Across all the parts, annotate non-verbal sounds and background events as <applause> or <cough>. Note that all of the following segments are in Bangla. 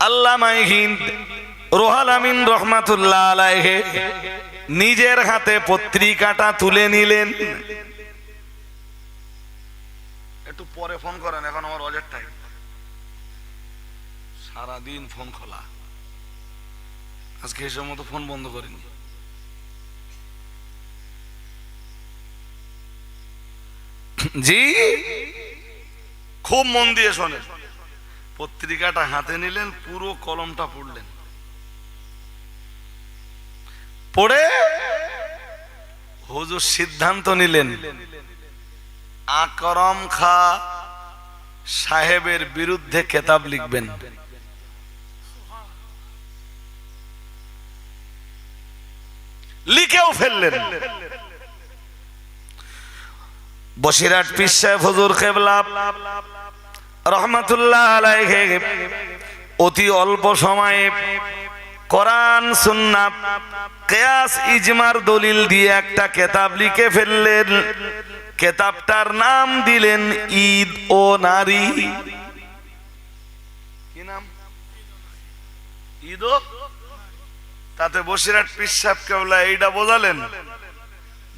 আল্লামাই হিন্দ রোহাল আমিন রহমাতুল্লাহ আলাইহে নিজের হাতে পত্রিকাটা তুলে নিলেন। একটু পরে ফোন করেন এখন আমার অজের টাইম সারাদিন ফোন খোলা। আজকে এসব মতো ফোন বন্ধ করিনি। জি? খুব মন দিয়ে শোনেন। পত্রিকাটা হাতে নিলেন, পুরো কলমটা পড়লেন। পড়ে হুজুর সিদ্ধান্ত নিলেন, আকরম খা সাহেবের বিরুদ্ধে কেতাব লিখবেন। লিখেও ফেললেন। বসিরাট পীর সাহেব হুজুর কেবলা রহমাতুল্লাহ আলাইহে। অতি অল্প সময়ে কোরআন সুন্না কেয়াস, ইজমার দলিল দিয়ে একটা কেতাব লিখে ফেললেন। কেতাবটার নাম দিলেন ঈদ ও নারী। কি নাম? ঈদ ও তাতে বসিরাট পিসাব কেবলা এইটা বোঝালেন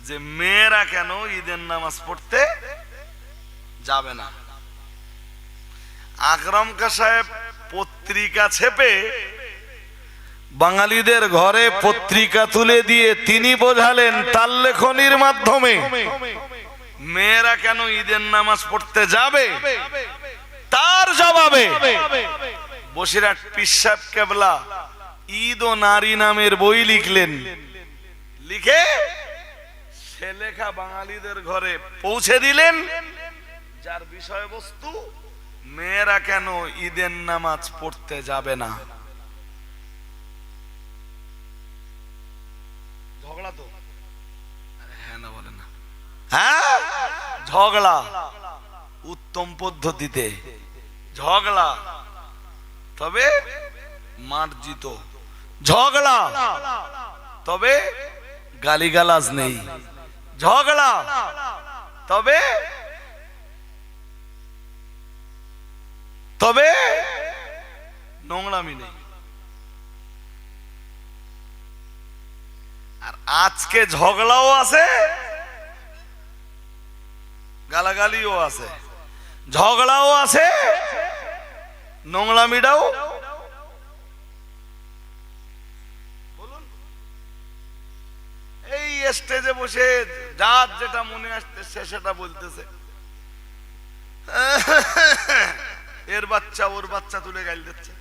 যে মেয়েরা কেন ঈদের নামাজ পড়তে যাবে না। আকরম কা সাহেব পত্রিকা ছেপে বাঙালিদের ঘরে পত্রিকা তুলে দিয়ে তিনি বোঝালেন তার লেখনির মাধ্যমে। মেয়েরা কেন ঈদের নামাজ পড়তে যাবে? তার জবাবে। বসিরাট পিসাব কেবলা ঈদ ও নারী নামের বই লিখলেন। লিখে সে লেখা বাঙালিদের ঘরে পৌঁছে দিলেন। যার বিষয়বস্তু মেয়েরা কেন ঈদের নামাজ পড়তে যাবে না? ঝগড়া তো। হ্যাঁ না বলে না। হ্যাঁ? ঝগড়া। উত্তম পদ্ধতিতে। ঝগড়া। তবে মার্জিত। ঝগড়া। তবে গালিগালাজ নেই। ঝগড়া। তবে তবে নোংরামি নেই। আর আজকে ঝগড়াও আছে, গালাগালিও আছে। ঝগড়াও আছে, নোংরামিটাও। এই স্টেজে বসে যার যেটা মনে আসতেছে সেটা বলতেছে। <laughs> এর বাচ্চা, ওর বাচ্চা তুলে গাইল দিচ্ছে।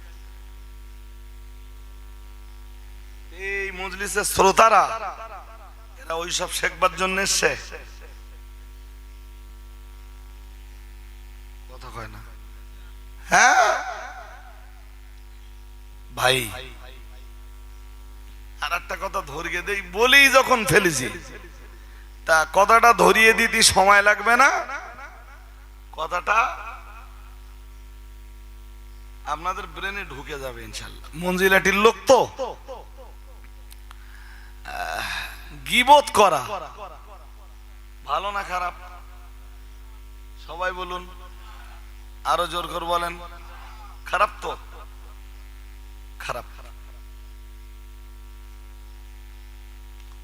এই মজলিসের শ্রোতারা, এরা ওইসব শেখবার জন্য এসছে। কথা কয় না। হ্যাঁ? ভাই আর একটা কথা ধরিয়ে দেই, বলেই যখন ফেলেছি, তা কথাটা ধরিয়ে দিতে সময় লাগবে না? কথাটা আপনাদের ব্রেনে ঢুকে যাবে ইনশাল্লাহ। মঞ্জিলাটির লোক তো। গিবত করা। ভালো না খারাপ? সবাই বলুন, আরও জোর করে বলেন, খারাপ তো? খারাপ।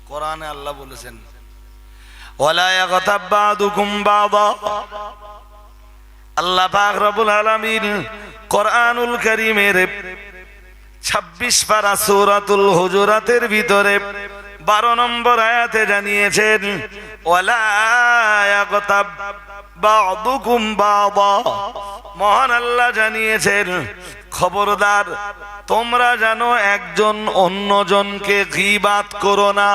কোরআনে আল্লাহ বলেছেন আল্লাহ আলামিন কোরআনুল করিমের 26 পারা সূরাতুল হুজুরাতের ভিতরে 12 নম্বর আয়াতে জানিয়েছেন মহান আল্লাহ জানিয়েছেন, খবরদার, তোমরা জানো একজন অন্যজনকে গীবাত করো না।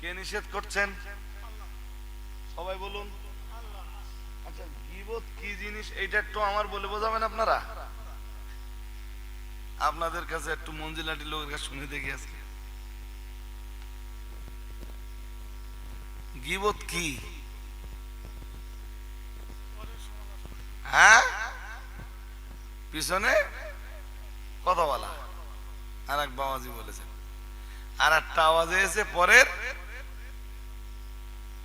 কে নিষেধ করছেন? সবাই বলুন। জিনিস, এইটা একটু আমার বলে বোঝাবেন আপনারা? আপনাদের কাছে একটু মঞ্জিলাটি লোকের কাছে শুনে দেখি আজকে। গিবত কি? হ্যাঁ? পিছনে? কথা বলা। আর এক বাবাজি বলেছেন। আর একটা আওয়াজ এসে পরের?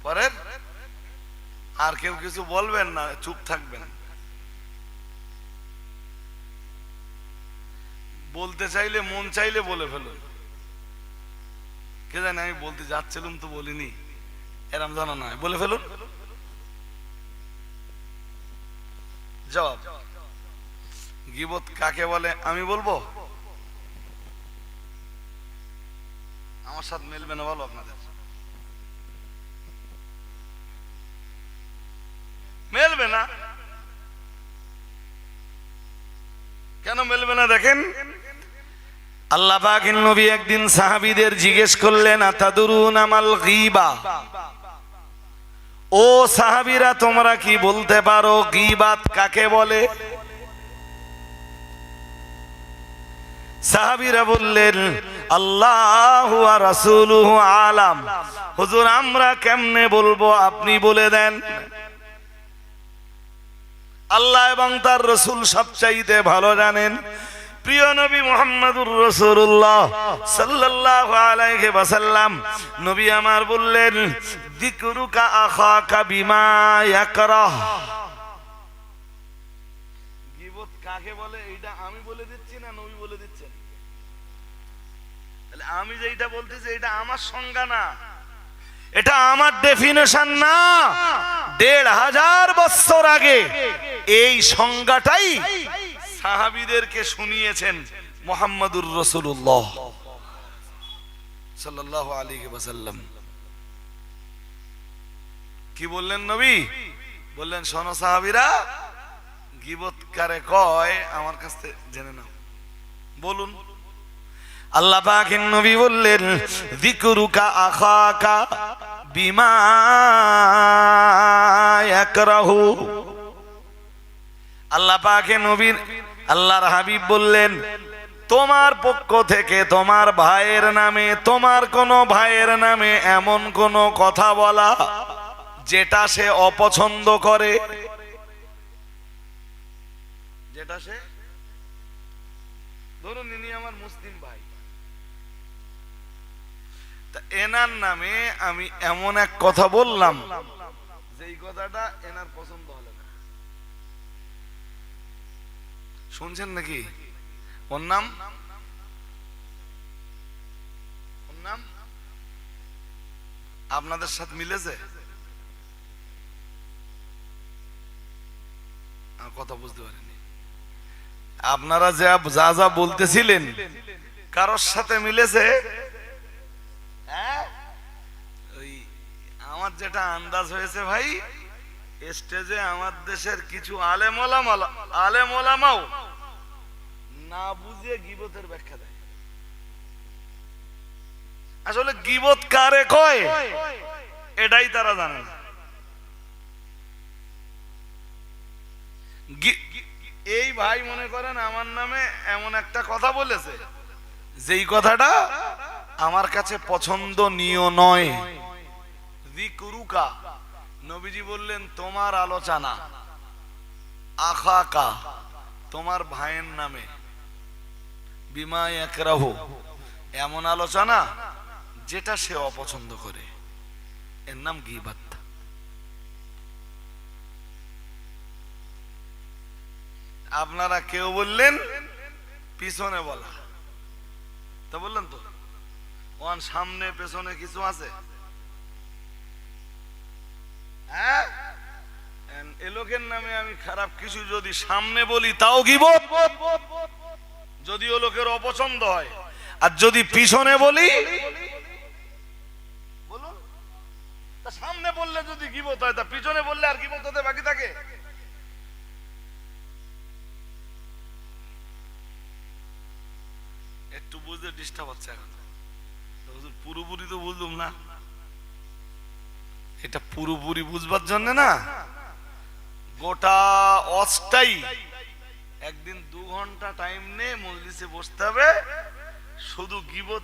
পরের? আর কেউ কিছু বলবেন না, চুপ থাকবেন। বলতে চাইলে, মন চাইলে বলে ফেলুন কে জানে, আমি বলতে যাচ্ছিলাম তো বলিনি। এরম জানা নয় বলে ফেলুন। জবাব, গিবত কাকে বলে, আমি বলব? আমার সাথে মিলবে না, বলো আপনাদের। মেলবে না? কেন মেলবে না, দেখেন? আল্লাহ পাকের নবী একদিন সাহাবীদের জিজ্ঞেস করলেন, আতাদুরুন আমাল গীবা? ও সাহাবীরা, তোমরা কি বলতে পারো গীবাত কাকে বলে? সাহাবীরা বললেন, আল্লাহ রাসূলুহু আলাম। হুজুর, আমরা কেমনে বলব আপনি বলে দেন? আল্লাহ এবং তার রসুল সবচাইতে ভালো জানেন প্রিয় নবী মোহাম্মদুর রসুল্লাহ সাল্লাল্লাহু আলাইহি ওয়াসাল্লাম, নবী আমার বললেন, যিকরুকা আখাকা বিমা ইয়াকরাহ। কাকে বলে? এইটা আমি বলে দিচ্ছি না নবী বলে তাহলে আমি বলতেছি এটা আমার সংজ্ঞা না। এটা আমার ডেফিনেশন না। দেড় হাজার আগে এই সংজ্ঞাটাই সাহাবিদেরকে শুনিয়েছেন মোহাম্মদুর রসুল্লাহ সাল্লাল্লাহু আলাইহি ওয়াসাল্লাম। কি বললেন নবী? বললেন, শোনো সাহাবীরা কয়, আমার কাছ থেকে জেনে নাও। বলুন। আল্লাহ পাকের নবী বললেন, যিকরুকা আখাকা বিমা ইয়াকরাহু। আল্লাহ পাকের নবীর আল্লাহর হাবিব বললেন, তোমার পক্ষ থেকে তোমার ভাইয়ের নামে, তোমার কোন ভাইয়ের নামে এমন কোন কথা বলা যেটা সে অপছন্দ করে? যেটা সে? ধরুন ইনি আমার মুসলিম ভাই। তা এনার নামে আমি এমন এক কথা বললাম, যেই কথাটা এনার পছন্দ হলো না শুনছেন নাকি? ওর নাম? ওর নাম? আপনাদের সাথে মিলেছে? কথা বুঝতে পারিনি। আপনারা যা যা যা বলতেছিলেন, কারোর সাথে মিলেছে? হ্যাঁ? আমার যেটা আন্দাজ হয়েছে ভাই স্টেজে আমার দেশের কিছু আলেমোলামা আলেমোলামাও না বুঝিয়ে গিবতের ব্যাখ্যা দেয়। আসলে গিবত কারে কয়? এটাই তারা জানে এই ভাই মনে করেন আমার নামে এমন একটা কথা বলেছে, যেই কথাটা আমার কাছে পছন্দনীয় নয়। যিকরুকা। নবীজি বললেন, তোমার আলোচনা আখাকা, তোমার ভাইয়ের নামে, বিমা একরাহ এমন আলোচনা যেটা সে অপছন্দ করে। এর নাম গিবাত। আপনারা কেউ বললেন, পিছনে বলা। তা বললেন তো? সামনে, পেছনে কিছু আছে? হ্যাঁ? নামে আমি খারাপ কিছু যদি সামনে বলি, তাও গিবত যদিও লোকের অপছন্দ হয়, আর যদি পিছনে বলি সামনে বললে যদি হয় পিছনে বললে আর গিবত হতে বাকি থাকে? একটু বুঝতে ডিস্টার্ব হচ্ছে এখন। পুরোপুরি তো বুঝলাম না। এটা পুরোপুরি বুঝবার জন্য না। গোটা অস্টাই একদিন দু ঘণ্টা টাইম নিয়ে মজলিসে বসতে হবে। শুধু গিবত